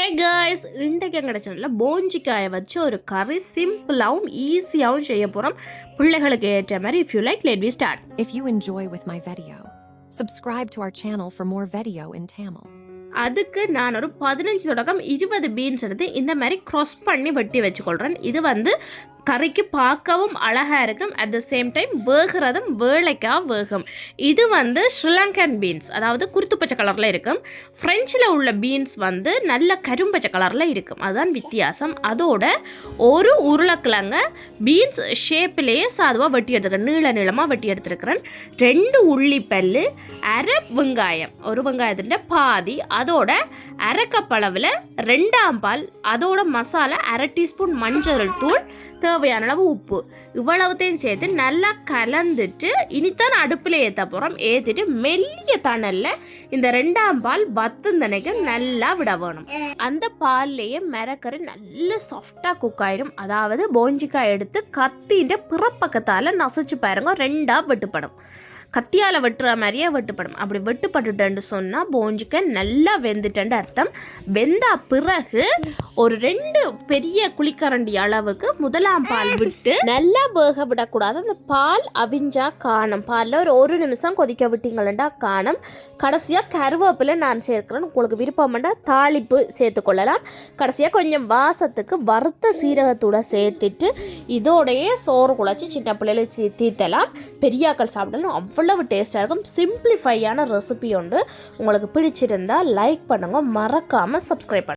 Hey guys இன்றைக்கு எங்கட சேனலில் போஞ்சிக்காயை வச்சு ஒரு கறி சிம்பிளாகவும் ஈஸியாகவும் செய்ய போகிறோம் பிள்ளைகளுக்கு ஏற்ற மாதிரி if you like let we start If you enjoy with my video, subscribe to our channel for more video in Tamil. அதுக்கு நான் ஒரு பதினஞ்சு தொடக்கம் இருபது பீன்ஸ் எடுத்து இந்த மாதிரி க்ராஸ் பண்ணி வெட்டி வச்சுக்கொள்கிறேன் இது வந்து கறிக்கு பார்க்கவும் அழகாக இருக்கும். அட் த சேம் டைம் வேகிறதும் வேலைக்காக வேகும். இது வந்து ஸ்ரீலங்கன் பீன்ஸ் அதாவது குருத்து பச்சை கலரில் இருக்கும். ஃப்ரெஞ்சில் உள்ள பீன்ஸ் வந்து நல்ல கரும்பச்சை கலரில் இருக்கும். அதுதான் வித்தியாசம். அதோட ஒரு உருளைக்கிழங்க பீன்ஸ் ஷேப்பிலேயே சாதுவாக வெட்டி எடுத்துக்கிறேன். நீள நீளமாக வெட்டி எடுத்துருக்கிறேன். ரெண்டு உள்ளிப்பல்லு அரை வெங்காயம் ஒரு வெங்காயத்தின் பாதி அதோட அரைக்கப்பளவில் ரெண்டாம் பால் அதோட மசாலா அரை டீஸ்பூன் மஞ்சள் தூள் தேவையான அளவு உப்பு. இவ்வளவுத்தையும் சேர்த்து நல்லா கலந்துட்டு இனித்தான் அடுப்பில் ஏற்ற போகிறோம் ஏற்றிட்டு மெல்லிய தணலில் இந்த ரெண்டாம் பால் வத்துந்தனைக்கு நல்லா விட வேணும். அந்த பால்லையே மிரக்கறி நல்ல சாஃப்டாக குக் ஆயிடும். அதாவது போஞ்சிக்காய் எடுத்து கத்தின்ற பிறப்பக்கத்தால் நசைச்சு பாருங்க ரெண்டாக வெட்டுப்படும். கத்தியால் வெட்டுற மாதிரியே வெட்டுப்படும். அப்படி வெட்டுப்பட்டுட்டேன்னு சொன்னால் போஞ்சிக்க நல்லா வெந்துட்டேன்னு அர்த்தம். வெந்த பிறகு ஒரு ரெண்டு பெரிய குழிக்கரண்டி அளவுக்கு முதலாம் பால் விட்டு நல்லா வேக விடக்கூடாது. அந்த பால் அவிஞ்சா காணும். பாலில் ஒரு ஒரு நிமிஷம் கொதிக்க விட்டீங்களா காணும். கடைசியாக கருவேப்பிலை நான் சேர்க்கிறேன் உங்களுக்கு விருப்பம்னா தாளிப்பு சேர்த்துக்கொள்ளலாம் கடைசியாக கொஞ்சம் வாசத்துக்கு வறுத்த சீரகத்தூட சேர்த்துட்டு இதோடையே சோறு குழச்சி சின்ன பிள்ளைகளை சீ தீத்தலாம். பெரியாக்கள் சாப்பிடலாம் அவ்வளவு டேஸ்ட்டாக இருக்கும். சிம்பிளிஃபையான ரெசிபி உண்டு. உங்களுக்கு பிடிச்சிருந்தா லைக் பண்ணுங்கள் மறக்காமல் சப்ஸ்கிரைப் பண்ணுங்கள்